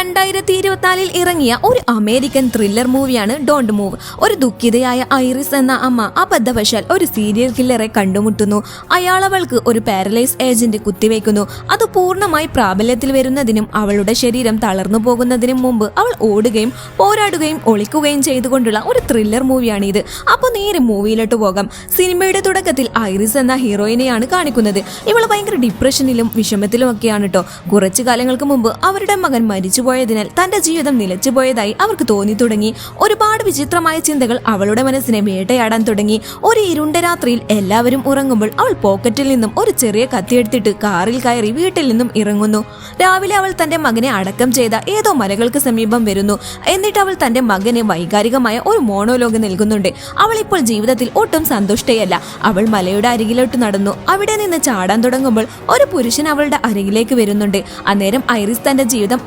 രണ്ടായിരത്തി ഇരുപത്തിനാലിൽ ഇറങ്ങിയ ഒരു അമേരിക്കൻ ത്രില്ലർ മൂവിയാണ് ഡോണ്ട് മൂവ് ഒരു ദുഃഖിതയായ ഐറിസ് എന്ന അമ്മ അബദ്ധവശാൽ ഒരു സീരിയൽ കില്ലറെ കണ്ടുമുട്ടുന്നു. അയാൾ അവൾക്ക് ഒരു പാരലൈസ് ഏജന്റ് കുത്തിവെക്കുന്നു. അത് പൂർണമായി പ്രാബല്യത്തിൽ വരുന്നതിനും അവളുടെ ശരീരം തളർന്നു പോകുന്നതിനും മുമ്പ് അവൾ ഓടുകയും പോരാടുകയും ഒളിക്കുകയും ചെയ്തുകൊണ്ടുള്ള ഒരു ത്രില്ലർ മൂവിയാണ് ഇത് അപ്പോൾ നേരെ മൂവിയിലോട്ട് പോകാം. സിനിമയുടെ തുടക്കത്തിൽ ഐറിസ് എന്ന ഹീറോയിനെയാണ് കാണിക്കുന്നത്. ഇവൾ ഭയങ്കര ഡിപ്രഷനിലും വിഷമത്തിലും ഒക്കെയാണ് കേട്ടോ കുറച്ചു കാലങ്ങൾക്ക് മുമ്പ് അവരുടെ മകൻ മരിച്ചുപോയതിനാൽ തന്റെ ജീവിതം നിലച്ചുപോയതായി അവർക്ക് തോന്നി തുടങ്ങി. ഒരുപാട് വിചിത്രമായ ചിന്തകൾ അവളുടെ മനസ്സിനെ വേട്ടയാടാൻ തുടങ്ങി. ഒരു ഇരുണ്ട രാത്രിയിൽ എല്ലാവരും ഉറങ്ങുമ്പോൾ അവൾ പോക്കറ്റിൽ നിന്നും ഒരു ചെറിയ കത്തിയെടുത്തിട്ട് കാറിൽ കയറി വീട്ടിൽ നിന്നും ഇറങ്ങുന്നു. രാവിലെ അവൾ തന്റെ മകനെ അടക്കം ചെയ്ത ഏതോ മലകൾക്ക് സമീപം വരുന്നു. എന്നിട്ട് അവൾ തന്റെ മകനെ വൈകാരികമായ ഒരു മോണോലോഗ് നൽകുന്നുണ്ട്. അവൾ ഇപ്പോൾ ജീവിതത്തിൽ ഒട്ടും സന്തുഷ്ടയല്ല. അവൾ മലയുടെ അരികിലോട്ട് നടന്നു. അവിടെ നിന്ന് ചാടാൻ തുടങ്ങുമ്പോൾ ഒരു പുരുഷൻ അവളുടെ അരികിലേക്ക് വരുന്നുണ്ട്. അന്നേരം ഐറിസ് തന്റെ ജീവിതം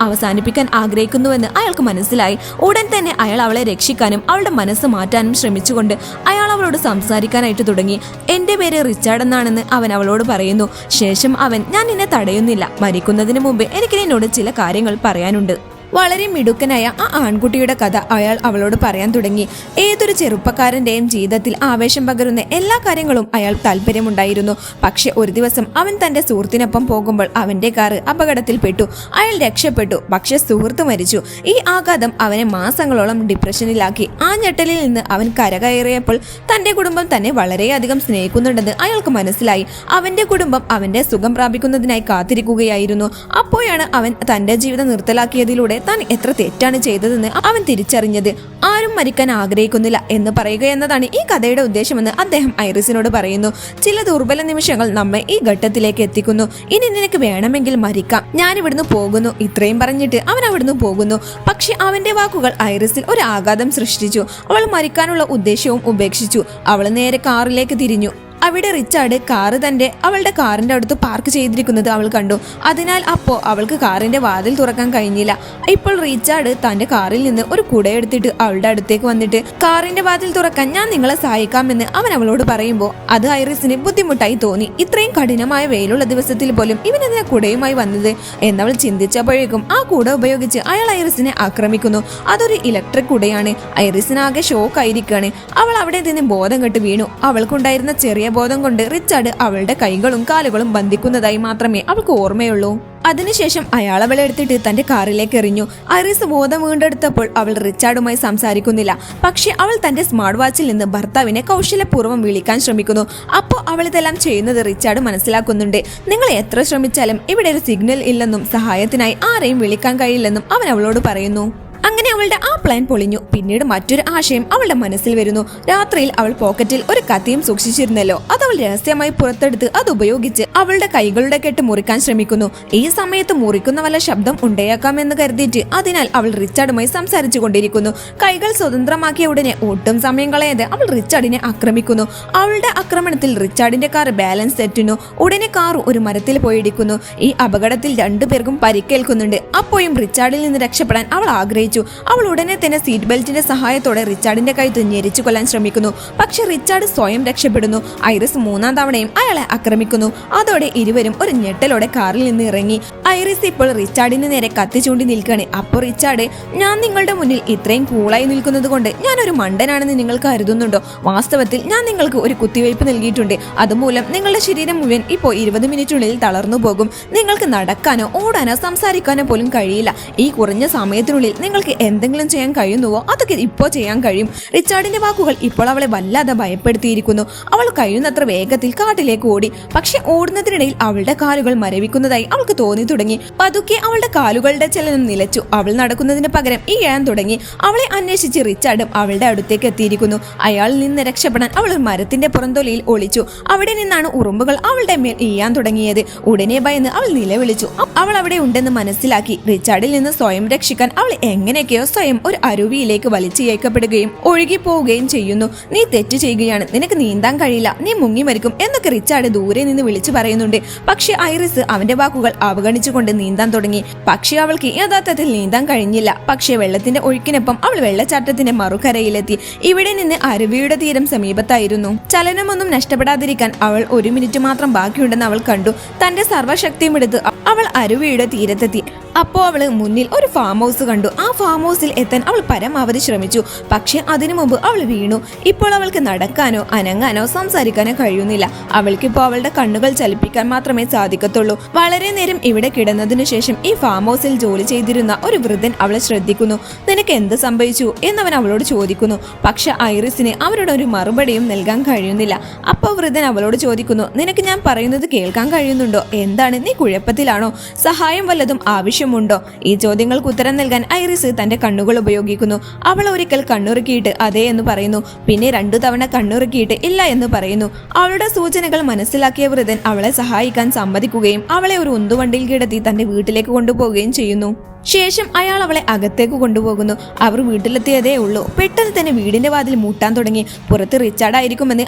അവസാനിപ്പിക്കാൻ ആഗ്രഹിക്കുന്നുവെന്ന് അയാൾക്ക് മനസ്സിലായി. ഉടൻ തന്നെ അയാൾ അവളെ രക്ഷിക്കാനും അവളുടെ മനസ്സ് മാറ്റാനും ശ്രമിച്ചുകൊണ്ട് അയാൾ അവളോട് സംസാരിക്കാനായിട്ട് തുടങ്ങി. എന്റെ പേര് റിച്ചാർഡ് എന്നാണെന്ന് അവൻ അവളോട് പറയുന്നു. ശേഷം അവൻ ഞാൻ നിന്നെ തടയുന്നില്ല. മരിക്കുന്നതിന് മുമ്പ് എനിക്ക് നിന്നോട് ചില കാര്യങ്ങൾ പറയാനുണ്ട്. വളരെ മിടുക്കനായ ആ ആൺകുട്ടിയുടെ കഥ അയാൾ അവളോട് പറയാൻ തുടങ്ങി. ഏതൊരു ചെറുപ്പക്കാരന്റെയും ജീവിതത്തിൽ ആവേശം പകരുന്ന എല്ലാ കാര്യങ്ങളും അയാൾ താല്പര്യമുണ്ടായിരുന്നു. പക്ഷെ ഒരു ദിവസം അവൻ തന്റെ സുഹൃത്തിനൊപ്പം പോകുമ്പോൾ അവന്റെ കാറ് അപകടത്തിൽപ്പെട്ടു. അയാൾ രക്ഷപ്പെട്ടു. പക്ഷെ സുഹൃത്ത് മരിച്ചു. ഈ ആഘാതം അവനെ മാസങ്ങളോളം ഡിപ്രഷനിലാക്കി. ആ ഞെട്ടലിൽ നിന്ന് അവൻ കരകയറിയപ്പോൾ തന്റെ കുടുംബം തന്നെ വളരെയധികം സ്നേഹിക്കുന്നുണ്ടെന്ന് അയാൾക്ക് മനസ്സിലായി. അവന്റെ കുടുംബം അവന്റെ സുഖം പ്രാപിക്കുന്നതിനായി കാത്തിരിക്കുകയായിരുന്നു. അപ്പോഴാണ് അവൻ തന്റെ ജീവിതം നിർത്തലാക്കിയതിലൂടെ താൻ എത്ര തെറ്റാണ് ചെയ്തതെന്ന് അവൻ തിരിച്ചറിഞ്ഞത്. ആരും മരിക്കാൻ ആഗ്രഹിക്കുന്നില്ല എന്ന് പറയുക എന്നതാണ് ഈ കഥയുടെ ഉദ്ദേശമെന്ന് അദ്ദേഹം ഐറിസിനോട് പറയുന്നു. ചില ദുർബല നിമിഷങ്ങൾ നമ്മെ ഈ ഘട്ടത്തിലേക്ക് എത്തിക്കുന്നു. ഇനി നിനക്ക് വേണമെങ്കിൽ മരിക്കാം. ഞാൻ ഇവിടുന്ന് പോകുന്നു. ഇത്രയും പറഞ്ഞിട്ട് അവൻ അവിടുന്ന് പോകുന്നു. പക്ഷെ അവന്റെ വാക്കുകൾ ഐറിസിൽ ഒരു ആഘാതം സൃഷ്ടിച്ചു. അവൾ മരിക്കാനുള്ള ഉദ്ദേശവും ഉപേക്ഷിച്ചു. അവൾ നേരെ കാറിലേക്ക് തിരിഞ്ഞു. അവിടെ റിച്ചാർഡ് കാറ് തന്റെ അവളുടെ കാറിന്റെ അടുത്ത് പാർക്ക് ചെയ്തിരിക്കുന്നത് അവൾ കണ്ടു. അതിനാൽ അപ്പോൾ അവൾക്ക് കാറിന്റെ വാതിൽ തുറക്കാൻ കഴിഞ്ഞില്ല. ഇപ്പോൾ റിച്ചാർഡ് തന്റെ കാറിൽ നിന്ന് ഒരു കുടയെടുത്തിട്ട് അവളുടെ അടുത്തേക്ക് വന്നിട്ട് കാറിന്റെ വാതിൽ തുറക്കാൻ ഞാൻ നിങ്ങളെ സഹായിക്കാമെന്ന് അവൻ അവളോട് പറയുമ്പോൾ അത് ഐറിസിന് ബുദ്ധിമുട്ടായി തോന്നി. ഇത്രയും കഠിനമായ വെയിലുള്ള ദിവസത്തിൽ പോലും ഇവനെതിനെ കുടയുമായി വന്നത്? എന്നവൾ ചിന്തിച്ചപ്പോഴേക്കും ആ കുട ഉപയോഗിച്ച് അയാൾ ഐറിസിനെ ആക്രമിക്കുന്നു. അതൊരു ഇലക്ട്രിക് കുടയാണ്. ഐറിസിനാകെ ഷോക്ക് ആയിരിക്കാണ് അവൾ അവിടെ നിന്ന് ബോധം കെട്ട് വീണു. അവൾക്കുണ്ടായിരുന്ന ചെറിയ ബോധം കൊണ്ട് റിച്ചാർഡ് അവളുടെ കൈകളും കാലുകളും ബന്ധിക്കുന്നതായി മാത്രമേ അവൾക്ക് ഓർമ്മയുള്ളൂ. അതിനുശേഷം അയാൾ അവളെ എടുത്തിട്ട് തന്റെ കാറിലേക്ക് എറിഞ്ഞു. ഐറിസ് ബോധം വീണ്ടെടുത്തപ്പോൾ അവൾ റിച്ചാർഡുമായി സംസാരിക്കുന്നില്ല. പക്ഷേ അവൾ തന്റെ സ്മാർട്ട് വാച്ചിൽ നിന്ന് ഭർത്താവിനെ കൗശലപൂർവം വിളിക്കാൻ ശ്രമിക്കുന്നു. അപ്പോൾ അവൾ ഇതെല്ലാം ചെയ്യുന്നത് റിച്ചാർഡ് മനസ്സിലാക്കുന്നുണ്ട്. നിങ്ങൾ എത്ര ശ്രമിച്ചാലും ഇവിടെ ഒരു സിഗ്നൽ ഇല്ലെന്നും സഹായത്തിനായി ആരെയും വിളിക്കാൻ കഴിയില്ലെന്നും അവൻ അവളോട് പറയുന്നു. അങ്ങനെ അവളുടെ ആ പ്ലാൻ പൊളിഞ്ഞു. പിന്നീട് മറ്റൊരു ആശയം അവളുടെ മനസ്സിൽ വരുന്നു. രാത്രിയിൽ അവൾ പോക്കറ്റിൽ ഒരു കത്തിയും സൂക്ഷിച്ചിരുന്നല്ലോ. അത് അവൾ രഹസ്യമായി പുറത്തെടുത്ത് അത് ഉപയോഗിച്ച് അവളുടെ കൈകളുടെ കെട്ട് മുറിക്കാൻ ശ്രമിക്കുന്നു. ഈ സമയത്ത് മുറിക്കുന്ന വല്ല ശബ്ദം ഉണ്ടായേക്കാമെന്ന് കരുതിയിട്ട് അതിനാൽ അവൾ റിച്ചാർഡുമായി സംസാരിച്ചു കൊണ്ടിരിക്കുന്നു. കൈകൾ സ്വതന്ത്രമാക്കിയ ഉടനെ ഒട്ടും സമയം കളയാതെ അവൾ റിച്ചാർഡിനെ ആക്രമിക്കുന്നു. അവളുടെ ആക്രമണത്തിൽ റിച്ചാർഡിന്റെ കാർ ബാലൻസ് തെറ്റുന്നു ഉടനെ കാർ ഒരു മരത്തിൽ പോയിടിക്കുന്നു ഈ അപകടത്തിൽ രണ്ടുപേർക്കും പരിക്കേൽക്കുന്നുണ്ട്. അപ്പോഴും റിച്ചാർഡിൽ നിന്ന് രക്ഷപ്പെടാൻ അവൾ ആഗ്രഹിച്ചു. അവൾ ഉടനെ തന്നെ സീറ്റ് ബെൽറ്റിന്റെ സഹായത്തോടെ റിച്ചാർഡിന്റെ കൈ ഞെരിച്ചു കൊല്ലാൻ ശ്രമിക്കുന്നു. പക്ഷെ റിച്ചാർഡ് സ്വയം രക്ഷപ്പെടുന്നു. ഐറിസ് മൂന്നാം തവണയും അയാളെ ആക്രമിക്കുന്നു. അതോടെ ഇരുവരും ഒരു ഞെട്ടലോടെ കാറിൽ നിന്ന് ഇറങ്ങി. ഐറിസ് ഇപ്പോൾ റിച്ചാർഡിന് നേരെ കത്തി ചൂണ്ടി നിൽക്കുകയാണ്. അപ്പോൾ റിച്ചാർഡ് ഞാൻ നിങ്ങളുടെ മുന്നിൽ ഇത്രയും കൂളായി നിൽക്കുന്നത് കൊണ്ട് ഞാനൊരു മണ്ടനാണെന്ന് നിങ്ങൾ കരുതുന്നുണ്ടോ? വാസ്തവത്തിൽ ഞാൻ നിങ്ങൾക്ക് ഒരു കുത്തിവയ്പ് നൽകിയിട്ടുണ്ട്. അതുമൂലം നിങ്ങളുടെ ശരീരം മുഴുവൻ ഇപ്പോൾ ഇരുപത് മിനിറ്റിനുള്ളിൽ തളർന്നു പോകും. നിങ്ങൾക്ക് നടക്കാനോ ഓടാനോ സംസാരിക്കാനോ പോലും കഴിയില്ല. ഈ കുറഞ്ഞ സമയത്തിനുള്ളിൽ നിങ്ങൾക്ക് എന്തെങ്കിലും ചെയ്യാൻ കഴിയുന്നുവോ അതൊക്കെ ഇപ്പോൾ ചെയ്യാൻ കഴിയും. റിച്ചാർഡിന്റെ വാക്കുകൾ ഇപ്പോൾ അവളെ വല്ലാതെ ഭയപ്പെടുത്തിയിരിക്കുന്നു. അവൾ കഴിയുന്നത്ര വേഗത്തിൽ കാട്ടിലേക്ക് ഓടി. പക്ഷെ ഓടുന്നതിനിടയിൽ അവളുടെ കാലുകൾ മരവിക്കുന്നതായി അവൾക്ക് തോന്നി തുടങ്ങി. പതുക്കെ അവളുടെ കാലുകളുടെ ചലനം നിലച്ചു. അവൾ നടക്കുന്നതിന് പകരം ഇഴയാൻ തുടങ്ങി. അവളെ അന്വേഷിച്ച് റിച്ചാർഡും അവളുടെ അടുത്തേക്ക് എത്തിയിരിക്കുന്നു. അയാളിൽ നിന്ന് രക്ഷപ്പെടാൻ അവൾ മരത്തിന്റെ പുറന്തൊലിയിൽ ഒളിച്ചു. അവിടെ നിന്നാണ് ഉറുമ്പുകൾ അവളുടെ മേൽ ഈയാൻ തുടങ്ങിയത്. ഉടനെ ഭയന്ന് അവൾ നിലവിളിച്ചു. അവൾ അവിടെ ഉണ്ടെന്ന് മനസ്സിലാക്കി. റിച്ചാർഡിൽ നിന്ന് സ്വയം രക്ഷിക്കാൻ അവൾ എങ്ങനെയൊക്കെയോ സ്വയം ഒരു അരുവിയിലേക്ക് വലിച്ചിയക്കപ്പെടുകയും ഒഴുകി പോവുകയും ചെയ്യുന്നു. നീ തെറ്റ് ചെയ്യുകയാണ്. നിനക്ക് നീന്താൻ കഴിയില്ല. നീ മുങ്ങി മരിക്കും എന്നൊക്കെ റിച്ചാർഡ് ദൂരെ നിന്ന് വിളിച്ചു പറയുന്നുണ്ട്. പക്ഷെ ഐറിസ് അവന്റെ വാക്കുകൾ അവഗണിച്ചുകൊണ്ട് നീന്താൻ തുടങ്ങി. പക്ഷെ അവൾക്ക് യഥാർത്ഥത്തിൽ നീന്താൻ കഴിഞ്ഞില്ല. പക്ഷേ വെള്ളത്തിന്റെ ഒഴുക്കിനൊപ്പം അവൾ വെള്ളച്ചാട്ടത്തിന്റെ മറുകരയിലെത്തി. ഇവിടെ നിന്ന് അരുവിയുടെ തീരം സമീപത്തായിരുന്നു. ചലനമൊന്നും നഷ്ടപ്പെടാതിരിക്കാൻ അവൾ ഒരു മിനിറ്റ് മാത്രം ബാക്കിയുണ്ടെന്ന് അവൾ കണ്ടു. തന്റെ സർവശക്തിയും എടുത്ത് അവൾ അരുവിയുടെ തീരത്തെത്തി. അപ്പോ അവൾ മുന്നിൽ ഒരു ഫാം ഹൗസ് കണ്ടു. ആ ഫാം ഹൗസിൽ എത്താൻ അവൾ പരമാവധി ശ്രമിച്ചു. പക്ഷേ അതിനു മുമ്പ് അവൾ വീണു. ഇപ്പോൾ അവൾക്ക് നടക്കാനോ അനങ്ങാനോ സംസാരിക്കാനോ കഴിയുന്നില്ല. അവൾക്കിപ്പോ അവളുടെ കണ്ണുകൾ ചലിപ്പിക്കാൻ മാത്രമേ സാധിക്കത്തുള്ളൂ. വളരെ നേരം ഇവിടെ കിടന്നതിനു ശേഷം ഈ ഫാം ഹൗസിൽ ജോലി ചെയ്തിരുന്ന ഒരു വൃദ്ധൻ അവളെ ശ്രദ്ധിക്കുന്നു. നിനക്ക് എന്ത് സംഭവിച്ചു? എന്നവൻ അവളോട് ചോദിക്കുന്നു. പക്ഷെ ഐറിസിന് അവരോട് ഒരു മറുപടിയും നൽകാൻ കഴിയുന്നില്ല. അപ്പോൾ വൃദ്ധൻ അവളോട് ചോദിക്കുന്നു നിനക്ക് ഞാൻ പറയുന്നത് കേൾക്കാൻ കഴിയുന്നുണ്ടോ? എന്താണ്? നീ കുഴപ്പത്തിലാണോ? സഹായം വല്ലതും ആവശ്യമുണ്ടോ? ഈ ചോദ്യങ്ങൾക്ക് ഉത്തരം നൽകാൻ ഐറിസ് തന്റെ കണ്ണുകൾ ഉപയോഗിക്കുന്നു. അവൾ ഒരിക്കൽ കണ്ണുറുക്കിയിട്ട് അതെ എന്ന് പറയുന്നു. പിന്നെ രണ്ടു തവണ കണ്ണുറുക്കിയിട്ട് ഇല്ല എന്ന് പറയുന്നു. അവളുടെ സൂചനകൾ മനസ്സിലാക്കിയ വൃദ്ധൻ അവളെ സഹായിക്കാൻ സമ്മതിക്കുകയും അവളെ ഒരു ഉന്തുവണ്ടിയിൽ കിടത്തി തന്റെ വീട്ടിലേക്ക് കൊണ്ടുപോവുകയും ചെയ്യുന്നു. ശേഷം അയാൾ അവളെ അകത്തേക്ക് കൊണ്ടുപോകുന്നു. അവർ വീട്ടിലെത്തിയതേ ഉള്ളൂ. പെട്ടെന്ന് തന്നെ വീടിന്റെ വാതിൽ മൂട്ടാൻ തുടങ്ങി. പുറത്ത് റിച്ചാർഡ്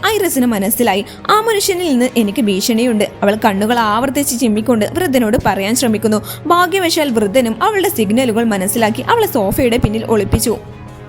ഐറിസിന് മനസ്സിലായി. ആ മനുഷ്യനിൽ നിന്ന് എനിക്ക് ഭീഷണിയുണ്ട്. അവൾ കണ്ണുകൾ ആവർത്തിച്ച് ചിമ്മിക്കൊണ്ട് വൃദ്ധനോട് പറയാൻ ശ്രമിക്കുന്നു. ഭാഗ്യവശാൽ വൃദ്ധനും അവളുടെ സിഗ്നലുകൾ മനസ്സിലാക്കി അവളെ സോഫയുടെ പിന്നിൽ ഒളിപ്പിച്ചു.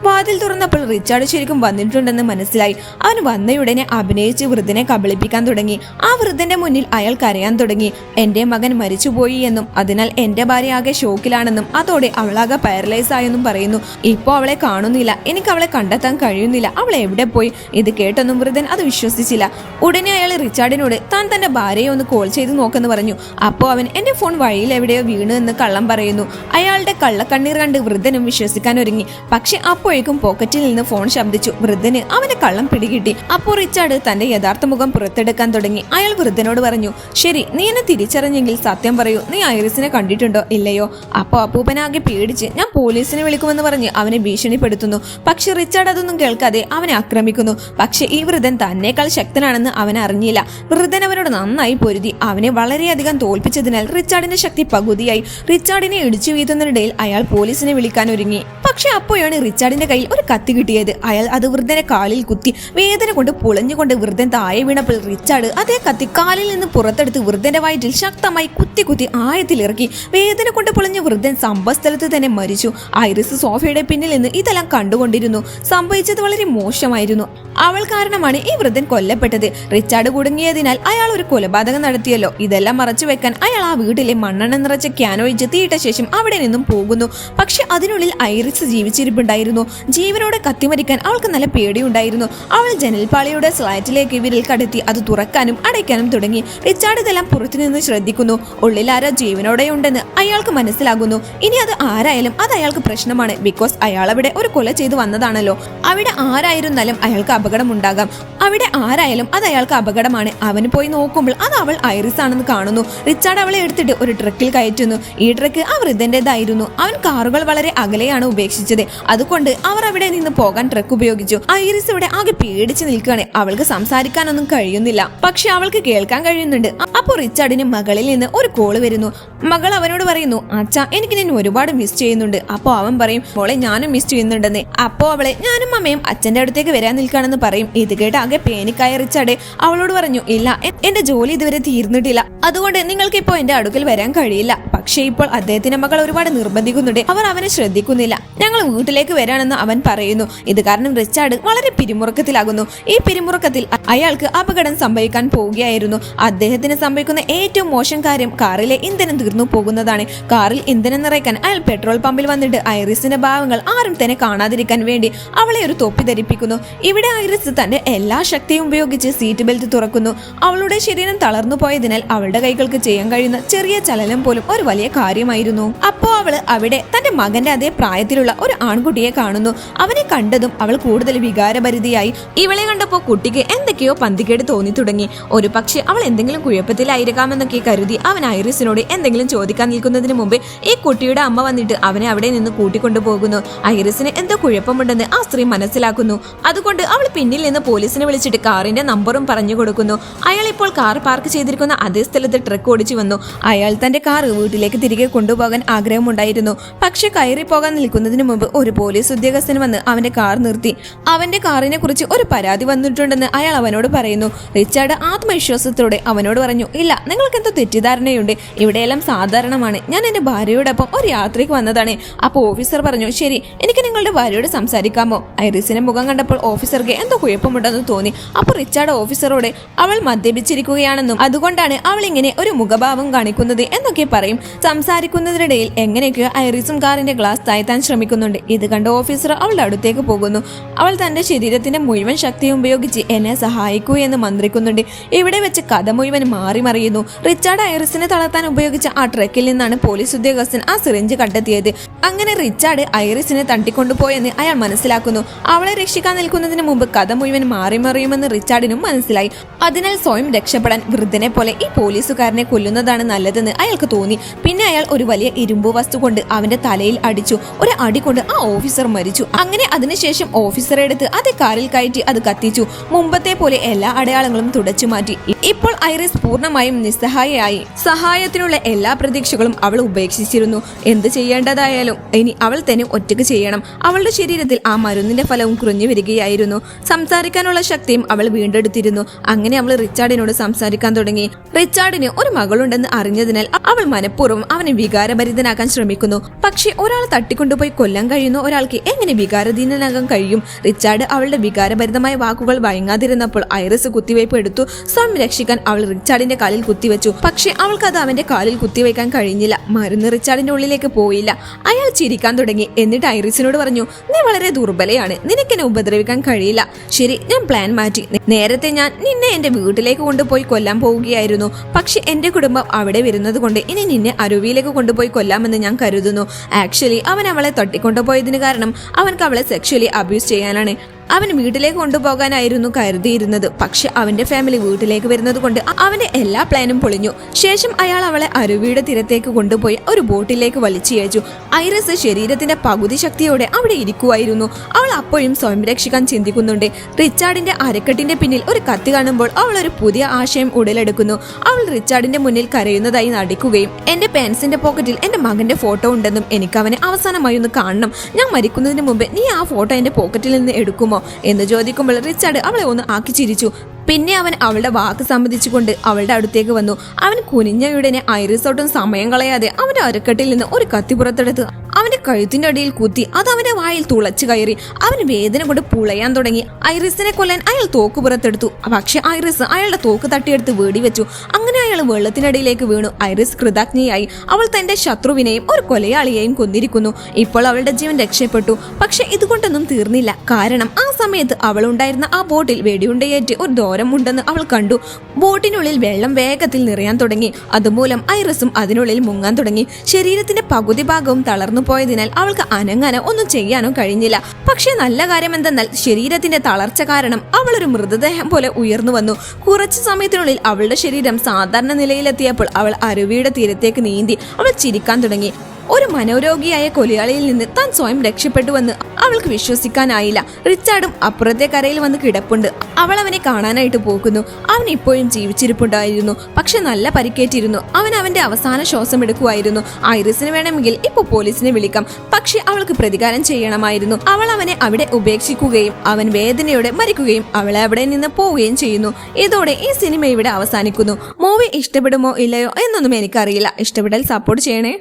വാതിൽ തുറന്നപ്പോൾ റിച്ചാർഡ് ശരിക്കും വന്നിട്ടുണ്ടെന്ന് മനസ്സിലായി. അവൻ വന്നയുടനെ അഭിനയിച്ച് വൃദ്ധനെ കബളിപ്പിക്കാൻ തുടങ്ങി. ആ വൃദ്ധന്റെ മുന്നിൽ അയാൾ കരയാൻ തുടങ്ങി. എന്റെ മകൻ മരിച്ചുപോയി എന്നും അതിനാൽ എന്റെ ഭാര്യ ആകെ ഷോക്കിലാണെന്നും അതോടെ അവളാകെ പാരലൈസ് ആയെന്നും പറയുന്നു. ഇപ്പോൾ അവളെ കാണുന്നില്ല. എനിക്ക് അവളെ കണ്ടെത്താൻ കഴിയുന്നില്ല. അവൾ എവിടെ പോയി ഇത് കേട്ടൊന്നും വൃദ്ധൻ അത് വിശ്വസിച്ചില്ല. ഉടനെ അയാൾ റിച്ചാർഡിനോട് താൻ തന്റെ ഭാര്യയെ ഒന്ന് കോൾ ചെയ്ത് നോക്കെന്ന് പറഞ്ഞു. അപ്പോൾ അവൻ എന്റെ ഫോൺ വഴിയിൽ എവിടെയോ വീണു എന്ന് കള്ളം പറയുന്നു. അയാളുടെ കള്ളക്കണ്ണീർ കണ്ട് വൃദ്ധനും വിശ്വസിക്കാൻ ഒരുങ്ങി. പക്ഷെ അപ്പോഴേക്കും പോക്കറ്റിൽ നിന്ന് ഫോൺ ശബ്ദിച്ചു. വൃദ്ധന് അവന് കള്ളം പിടികിട്ടി. അപ്പോൾ റിച്ചാർഡ് തന്റെ യഥാർത്ഥ മുഖം പുറത്തെടുക്കാൻ തുടങ്ങി. അയാൾ വൃദ്ധനോട് പറഞ്ഞു ശരി നീ എന്നെ തിരിച്ചറിഞ്ഞെങ്കിൽ സത്യം പറയൂ നീ ഐറിസിനെ കണ്ടിട്ടുണ്ടോ? ഇല്ലയോ? അപ്പോൾ അപ്പൂപ്പനാകെ പേടിച്ച് ഞാൻ പോലീസിനെ വിളിക്കുമെന്ന് പറഞ്ഞ് അവനെ ഭീഷണിപ്പെടുത്തുന്നു. പക്ഷെ റിച്ചാർഡ് അതൊന്നും കേൾക്കാതെ അവനെ ആക്രമിക്കുന്നു. പക്ഷെ ഈ വൃദ്ധൻ തന്നേക്കാൾ ശക്തനാണെന്ന് അവൻ അറിഞ്ഞില്ല. വൃദ്ധൻ അവനോട് നന്നായി പൊരുതി. അവനെ വളരെയധികം തോൽപ്പിച്ചതിനാൽ റിച്ചാർഡിന്റെ ശക്തി പകുതിയായി. റിച്ചാർഡിനെ ഇടിച്ചു വീഴുന്നതിനിടയിൽ അയാൾ പോലീസിനെ വിളിക്കാൻ ഒരുങ്ങി. പക്ഷെ അപ്പോഴാണ് റിച്ചാർഡിന്റെ കയ്യിൽ ഒരു കത്തി കിട്ടിയത്. അയാൾ അത് വൃദ്ധനെ കാലിൽ കുത്തി വേദന കൊണ്ട് പുളഞ്ഞുകൊണ്ട് വൃദ്ധൻ താഴെ വീണപ്പോൾ റിച്ചാർഡ് അതേ കത്തി കാലിൽ നിന്ന് പുറത്തെടുത്ത് വൃദ്ധന്റെ വയറ്റിൽ ശക്തമായി കുത്തി കുത്തി ആയത്തിലിറക്കി വേദന കൊണ്ട് പൊളഞ്ഞ വൃദ്ധൻ സംഭവസ്ഥലത്ത് തന്നെ മരിച്ചു. ഐറിസ് സോഫയുടെ പിന്നിൽ നിന്ന് ഇതെല്ലാം കണ്ടുകൊണ്ടിരുന്നു. സംഭവിച്ചത് വളരെ മോശമായിരുന്നു. അവൾ കാരണമാണ് ഈ വൃദ്ധൻ കൊല്ലപ്പെട്ടത്. റിച്ചാർഡ് കുടുങ്ങിയതിനാൽ അയാൾ ഒരു കൊലപാതകം നടത്തിയല്ലോ. ഇതെല്ലാം മറച്ചു വെക്കാൻ അയാൾ ആ വീട്ടിലെ മണ്ണെണ്ണ നിറച്ച ക്യാനോയിച്ച് തീയിട്ട ശേഷം അവിടെ നിന്നും പോകുന്നു. പക്ഷെ അതിനുള്ളിൽ ഐറിസ് ജീവിച്ചിരിപ്പുണ്ടായിരുന്നു. ജീവനോടെ കത്തിമരിക്കാൻ അവൾക്ക് നല്ല പേടിയുണ്ടായിരുന്നു. അവൾ ജനൽപാളിയുടെ സ്ലാറ്റിലേക്ക് വിരൽ കടത്തി അത് തുറക്കാനും അടയ്ക്കാനും തുടങ്ങി. റിച്ചാർഡ് ഇതെല്ലാം പുറത്തുനിന്ന് ശ്രദ്ധിക്കുന്നു. ഉള്ളിൽ ആരാ ജീവനോടെ ഉണ്ടെന്ന് അയാൾക്ക് മനസ്സിലാകുന്നു. ഇനി അത് ആരായാലും അത് അയാൾക്ക് പ്രശ്നമാണ്. ബിക്കോസ് അയാൾ അവിടെ ഒരു കൊല ചെയ്തു വന്നതാണല്ലോ. അവിടെ ആരായിരുന്നാലും അയാൾക്ക് അപകടമുണ്ടാകാം. അവിടെ ആരായാലും അത് അയാൾക്ക് അപകടമാണ്. അവന് പോയി നോക്കുമ്പോൾ അത് അവൾ ഐറിസ് ആണെന്ന് കാണുന്നു. റിച്ചാർഡ് അവളെ എടുത്തിട്ട് ഒരു ട്രക്കിൽ കയറ്റുന്നു. ഈ ട്രക്ക് ആ വൃദ്ധന്റേതായിരുന്നു അവൻ കാറുകൾ വളരെ അകലെയാണ് ഉപേക്ഷിച്ചത്. അതുകൊണ്ട് അവർ അവിടെ നിന്ന് പോകാൻ ട്രക്ക് ഉപയോഗിച്ചു. ഐറിസ് ഇവിടെ ആകെ പേടിച്ച് നിൽക്കുകയാണ്. അവൾക്ക് സംസാരിക്കാനൊന്നും കഴിയുന്നില്ല. പക്ഷെ അവൾക്ക് കേൾക്കാൻ കഴിയുന്നുണ്ട്. അപ്പോൾ റിച്ചാർഡിന് മകളിൽ നിന്ന് ഒരു കോൾ വരുന്നു. മകൾ അവനോട് പറയുന്നു അച്ഛാ എനിക്ക് നിന്നെ ഒരുപാട് മിസ് ചെയ്യുന്നുണ്ട്. അപ്പോൾ അവൻ പറയും മോളെ ഞാനും മിസ് ചെയ്യുന്നുണ്ടെന്ന്. അപ്പോൾ അവളെ ഞാനും അമ്മയും അച്ഛന്റെ അടുത്തേക്ക് വരാൻ നിൽക്കാണെന്ന് പറയും. ഇത് കേട്ട് ആകെ പേനിക്കായ റിച്ചാർഡ് അവളോട് പറഞ്ഞു ഇല്ല എന്റെ ജോലി ഇതുവരെ തീർന്നിട്ടില്ല. അതുകൊണ്ട് നിങ്ങൾക്ക് ഇപ്പോൾ എന്റെ അടുക്കൽ വരാൻ കഴിയില്ല. പക്ഷേ ഇപ്പോൾ അദ്ദേഹത്തിന്റെ മകൾ ഒരുപാട് നിർബന്ധിക്കുന്നുണ്ട്. അവർ അവനെ ശ്രദ്ധിക്കുന്നില്ല. ഞങ്ങൾ വീട്ടിലേക്ക് വരാണെന്ന് അവൻ പറയുന്നു. ഇത് കാരണം റിച്ചാർഡ് വളരെ പിരിമുറുക്കത്തിലാകുന്നു. ഈ പിരിമുറുക്കത്തിൽ അയാൾക്ക് അപകടം സംഭവിക്കാൻ പോവുകയായിരുന്നു. അദ്ദേഹത്തിന് സംഭവിക്കുന്ന ഏറ്റവും മോശം കാര്യം കാറിലെ ഇന്ധനം തീർന്നു പോകുന്നതാണ്. കാറിൽ ഇന്ധനം നിറയ്ക്കാൻ അയാൾ പെട്രോൾ പമ്പിൽ വന്നിട്ട് ഐറിസിന്റെ ഭാവങ്ങൾ ആരും തന്നെ കാണാതിരിക്കാൻ വേണ്ടി അവളെ ഒരു തൊപ്പി ധരിപ്പിക്കുന്നു. ഇവിടെ ഐറിസ് തന്റെ എല്ലാ ശക്തിയും ഉപയോഗിച്ച് സീറ്റ് ബെൽറ്റ് തുറക്കുന്നു. അവളുടെ ശരീരം തളർന്നു പോയതിനാൽ അവളുടെ കൈകൾക്ക് ചെയ്യാൻ കഴിയുന്ന ചെറിയ ചലനം പോലും ഒരു വലിയ കാര്യമായിരുന്നു. അപ്പോ അവൾ അവിടെ തന്റെ മകന്റെ അതേ പ്രായത്തിലുള്ള ഒരു ആൺകുട്ടിയെ കാണുന്നു. അവനെ കണ്ടതും അവൾ കൂടുതൽ വികാരപരിധിയായി ഇവളെ കണ്ടപ്പോ കുട്ടിക്ക് എന്തൊക്കെയോ പന്തികേട് തോന്നി തുടങ്ങി. ഒരു പക്ഷേ അവൾ എന്തെങ്കിലും കുഴപ്പത്തിലായിരിക്കാമെന്നൊക്കെ കരുതി അവൻ ഐറിസിനോട് എന്തെങ്കിലും ചോദിക്കാൻ നിൽക്കുന്നതിന് മുമ്പേ ഈ കുട്ടിയുടെ അമ്മ വന്നിട്ട് അവനെ അവിടെ നിന്ന് കൂട്ടിക്കൊണ്ടു പോകുന്നു ഐറിസിന് എന്തോ കുഴപ്പമുണ്ടെന്ന് ആ സ്ത്രീ മനസ്സിലാക്കുന്നു. അതുകൊണ്ട് അവൾ പിന്നിൽ നിന്ന് പോലീസിനെ വിളിച്ചിട്ട് കാറിന്റെ നമ്പറും പറഞ്ഞു കൊടുക്കുന്നു. അയാൾ ഇപ്പോൾ കാർ പാർക്ക് ചെയ്തിരിക്കുന്ന അതേ സ്ഥലത്ത് ട്രക്ക് ഓടിച്ചു വന്നു. അയാൾ തന്റെ കാർ വീട്ടിലേക്ക് തിരികെ കൊണ്ടുപോകാൻ ആഗ്രഹമുണ്ടായിരുന്നു. പക്ഷെ കയറി പോകാൻ നിൽക്കുന്നതിന് മുമ്പ് ഒരു പോലീസ് ഉദ്യോഗസ്ഥൻ വന്ന് അവന്റെ കാർ നിർത്തി. അവന്റെ കാറിനെ കുറിച്ച് ഒരു പരാതി വന്നിട്ടുണ്ടെന്ന് അയാൾ അവനോട് പറയുന്നു റിച്ചാർഡ് ആത്മവിശ്വാസത്തോടെ അവനോട് പറഞ്ഞു ഇല്ല നിങ്ങൾക്ക് എന്തോ തെറ്റിദ്ധാരണയുണ്ട്. ഇവിടെയെല്ലാം സാധാരണമാണ്. ഞാൻ എന്റെ ഭാര്യയോടൊപ്പം ഒരു യാത്രയ്ക്ക് വന്നതാണ്. അപ്പോൾ ഓഫീസർ പറഞ്ഞു ശരി എനിക്ക് നിങ്ങളുടെ ഭാര്യയോട് സംസാരിക്കാമോ? ഐറിസിന്റെ മുഖം കണ്ടപ്പോൾ ഓഫീസർക്ക് എന്തോ കുഴപ്പമുണ്ടെന്ന് തോന്നി. അപ്പോൾ റിച്ചാർഡ് ഓഫീസറോട് അവൾ മദ്യപിച്ചിരിക്കുകയാണെന്നും അതുകൊണ്ടാണ് അവൾ ഇങ്ങനെ ഒരു മുഖഭാവം കാണിക്കുന്നത് എന്നൊക്കെ പറയും. സംസാരിക്കുന്നതിനിടയിൽ എങ്ങനെയൊക്കെയോ ഐറിസും കാറിന്റെ ഗ്ലാസ് താഴ്ത്താൻ ശ്രമിക്കുന്നുണ്ട്. ഇത് കണ്ട ഓഫീസർ അവളുടെ അടുത്തേക്ക് പോകുന്നു. അവൾ തന്റെ ശരീരത്തിന്റെ മുഴുവൻ ശക്തിയും ഉപയോഗിച്ച് എന്നെ സഹായിക്കൂ എന്ന് മന്ത്രിക്കുന്നുണ്ട്. ഇവിടെ വെച്ച് കഥ മുഴുവൻ മാറി മറിയുന്നു. റിച്ചാർഡ് ഐറിസിനെ തളർത്താൻ ഉപയോഗിച്ച ആ ട്രക്കിൽ നിന്നാണ് പോലീസ് ഉദ്യോഗസ്ഥൻ ആ സിറിഞ്ച് കണ്ടെത്തിയത്. അങ്ങനെ റിച്ചാർഡ് ഐറിസിനെ തട്ടിക്കൊണ്ടുപോയെന്ന് അയാൾ മനസ്സിലാക്കുന്നു. അവളെ രക്ഷിക്കാൻ നിൽക്കുന്നതിന് മുമ്പ് കഥ മുഴുവൻ മാറി മറിയുമെന്ന് റിച്ചാർഡിനും മനസ്സിലായി. അതിനാൽ സ്വയം രക്ഷപ്പെടാൻ വൃദ്ധനെ പോലെ ഈ പോലീസുകാരനെ കൊല്ലുന്നതാണ് നല്ലതെന്ന് അയാൾക്ക് തോന്നി. പിന്നെ അയാൾ ഒരു വലിയ ഇരുമ്പ് വസ്തു കൊണ്ട് അവന്റെ തലയിൽ അടിച്ചു. ഒരു അടി കൊണ്ട് ആ ഓഫീസർ മരിച്ചു. അങ്ങനെ അതിനുശേഷം ഓഫീസറെ എടുത്ത് അത് കാറിൽ കയറ്റി അത് കത്തിച്ചു. മുമ്പത്തെ പോലെ എല്ലാ അടയാളങ്ങളും തുടച്ചു മാറ്റി. ഇപ്പോൾ ഐറിസ് പൂർണമായും നിസ്സഹായയായി. സഹായത്തിനുള്ള എല്ലാ പ്രതീക്ഷകളും അവൾ ഉപേക്ഷിച്ചിരുന്നു. എന്ത് ചെയ്യേണ്ടതായാലും? ഇനി അവൾ തന്നെ ഒറ്റയ്ക്ക് ചെയ്യണം. അവളുടെ ശരീരത്തിൽ ആ മരുന്നിന്റെ ഫലവും കുറഞ്ഞു വരികയായിരുന്നു. സംസാരിക്കാനുള്ള ശക്തിയും അവൾ വീണ്ടെടുത്തിരുന്നു. അങ്ങനെ അവൾ റിച്ചാർഡിനോട് സംസാരിക്കാൻ തുടങ്ങി. റിച്ചാർഡിന് ഒരു മകളുണ്ടെന്ന് അറിഞ്ഞതിനാൽ അവൾ മനഃപൂർവം അവനെ വികാരഭരിതനാക്കാൻ ശ്രമിക്കുന്നു. പക്ഷേ ഒരാൾ തട്ടിക്കൊണ്ടുപോയി കൊല്ലാൻ കഴിയുന്ന ഒരാൾക്ക് എങ്ങനെ വികാരധീനനാകാൻ കഴിയും? റിച്ചാർഡ് അവളുടെ വികാരഭരിതമായ വാക്കുകൾ വഴങ്ങാതിരുന്നപ്പോൾ ഐറിസ് കുത്തിവയ്പ് എടുത്തു. സ്വയം രക്ഷിക്കാൻ അവൾ റിച്ചാർഡിന്റെ കാലിൽ കുത്തിവെച്ചു. പക്ഷേ അവൾക്ക് അത് അവന്റെ കാലിൽ കുത്തിവെക്കാൻ കഴിഞ്ഞില്ല. മരുന്ന് റിച്ചാർഡിന്റെ ഉള്ളിലേക്ക് പോയില്ല. അയാൾ ചിരിക്കാൻ തുടങ്ങി. എന്നിട്ട് ഐറിസിനോട് പറഞ്ഞു നീ വളരെ ദുർബലയാണ്. നിനക്കെന്നെ ഉപദ്രവിക്കാൻ കഴിയില്ല. ശരി ഞാൻ പ്ലാൻ മാറ്റി. നേരത്തെ ഞാൻ നിന്നെ എന്റെ വീട്ടിലേക്ക് കൊണ്ടുപോയി കൊല്ലാൻ പോവുകയായിരുന്നു. പക്ഷെ എന്റെ കുടുംബം അവിടെ വരുന്നത് കൊണ്ട് ഇനി നിന്നെ അരുവിയിലേക്ക് കൊണ്ടുപോയി കൊല്ലാമെന്ന് ഞാൻ കരുതുന്നു. ആക്ച്വലി അവൻ അവളെ തട്ടിക്കൊണ്ടുപോയതിന് കാരണം അവൻക്ക് അവളെ സെക്ഷലി അബ്യൂസ് ചെയ്യാനാണ്. അവൻ വീട്ടിലേക്ക് കൊണ്ടുപോകാനായിരുന്നു കരുതിയിരുന്നത്. പക്ഷെ അവന്റെ ഫാമിലി വീട്ടിലേക്ക് വരുന്നത് കൊണ്ട് അവന്റെ എല്ലാ പ്ലാനും പൊളിഞ്ഞു. ശേഷം അയാൾ അവളെ അരുവിയുടെ തീരത്തേക്ക് കൊണ്ടുപോയി ഒരു ബോട്ടിലേക്ക് വലിച്ചയച്ചു ഐറസ് ശരീരത്തിന്റെ പകുതി ശക്തിയോടെ അവിടെ ഇരിക്കുമായിരുന്നു അവൾ അപ്പോഴും സ്വയം രക്ഷിക്കാൻ ചിന്തിക്കുന്നുണ്ട്. റിച്ചാർഡിന്റെ അരക്കെട്ടിന്റെ പിന്നിൽ ഒരു കത്തി കാണുമ്പോൾ അവൾ ഒരു പുതിയ ആശയം ഉടലെടുക്കുന്നു. അവൾ റിച്ചാർഡിന്റെ മുന്നിൽ കരയുന്നതായി നടിക്കുകയും എന്റെ പാൻസിന്റെ പോക്കറ്റിൽ എന്റെ മകന്റെ ഫോട്ടോ ഉണ്ടെന്നും എനിക്ക് അവനെ അവസാനമായി ഒന്ന് കാണണം. ഞാൻ മരിക്കുന്നതിന് മുമ്പ് നീ ആ ഫോട്ടോ എന്റെ പോക്കറ്റിൽ നിന്ന് എടുക്കുമോ? എന്ന് ചോദിക്കുമ്പോൾ റിച്ചാർഡ് അവളെ ഒന്ന് ആക്കി ചിരിച്ചു. പിന്നെ അവൻ അവളുടെ വാക്ക് സമ്മതിച്ചുകൊണ്ട് അവളുടെ അടുത്തേക്ക് വന്നു. അവൻ കുനിഞ്ഞയുടനെ ഐറിസോട്ടും സമയം കളയാതെ അവന്റെ അരക്കെട്ടിൽ നിന്ന് ഒരു കത്തി പുറത്തെടുത്ത് അവന്റെ കഴുത്തിന്റെ അടിയിൽ കുത്തി അത് അവന്റെ വായിൽ തുളച്ചു കയറി. അവൻ വേദന കൊണ്ട് പുളയാൻ തുടങ്ങി. ഐറിസിനെ കൊല്ലാൻ അയാൾ തോക്ക് പുറത്തെടുത്തു. പക്ഷെ ഐറിസ് അയാളുടെ തോക്ക് തട്ടിയെടുത്ത് വെടിവെച്ചു അങ്ങനെ അയാൾ വെള്ളത്തിനടിയിലേക്ക് വീണു. ഐറിസ് കൃതജ്ഞയായി അവൾ തന്റെ ശത്രുവിനെയും ഒരു കൊലയാളിയെയും കൊന്നിരിക്കുന്നു. ഇപ്പോൾ അവളുടെ ജീവൻ രക്ഷപ്പെട്ടു. പക്ഷെ ഇതുകൊണ്ടൊന്നും തീർന്നില്ല. കാരണം ആ സമയത്ത് അവളുണ്ടായിരുന്ന ആ ബോട്ടിൽ വെടിയുണ്ടയേറ്റ് ഒരു ഉണ്ടെന്ന് അവൾ കണ്ടു. ബോട്ടിനുള്ളിൽ വെള്ളം വേഗത്തിൽ നിറയാൻ തുടങ്ങി. അതുമൂലം ഐറസും അതിനുള്ളിൽ മുങ്ങാൻ തുടങ്ങി. ശരീരത്തിന്റെ പകുതി ഭാഗവും തളർന്നു പോയതിനാൽ അവൾക്ക് അനങ്ങാനോ ഒന്നും ചെയ്യാനോ കഴിഞ്ഞില്ല. പക്ഷേ നല്ല കാര്യം എന്തെന്നാൽ ശരീരത്തിന്റെ തളർച്ച കാരണം അവൾ ഒരു മൃതദേഹം പോലെ ഉയർന്നു വന്നു. കുറച്ചു സമയത്തിനുള്ളിൽ അവളുടെ ശരീരം സാധാരണ നിലയിലെത്തിയപ്പോൾ അവൾ അരുവിയുടെ തീരത്തേക്ക് നീന്തി അവൾ ചിരിക്കാൻ തുടങ്ങി. ഒരു മനോരോഗിയായ കൊലയാളിയിൽ നിന്ന് താൻ സ്വയം രക്ഷപ്പെട്ടുവെന്ന് അവൾക്ക് വിശ്വസിക്കാനായില്ല. റിച്ചാർഡും അപ്പുറത്തെ കരയിൽ വന്ന് കിടപ്പുണ്ട്. അവൾ അവനെ കാണാനായിട്ട് പോകുന്നു. അവൻ ഇപ്പോഴും ജീവിച്ചിരിപ്പുണ്ടായിരുന്നു. പക്ഷെ നല്ല പരിക്കേറ്റിരുന്നു. അവൻ അവന്റെ അവസാന ശ്വാസം എടുക്കുമായിരുന്നു. ഐറിസിന് വേണമെങ്കിൽ ഇപ്പൊ പോലീസിനെ വിളിക്കാം. പക്ഷെ അവൾക്ക് പ്രതികാരം ചെയ്യണമായിരുന്നു. അവൾ അവനെ അവിടെ ഉപേക്ഷിക്കുകയും അവൻ വേദനയോടെ മരിക്കുകയും അവളെ അവിടെ നിന്ന് പോവുകയും ചെയ്യുന്നു. ഇതോടെ ഈ സിനിമ ഇവിടെ അവസാനിക്കുന്നു. മൂവി ഇഷ്ടപ്പെടുമോ ഇല്ലയോ എന്നൊന്നും എനിക്കറിയില്ല. ഇഷ്ടപ്പെട്ടാൽ സപ്പോർട്ട് ചെയ്യണേ.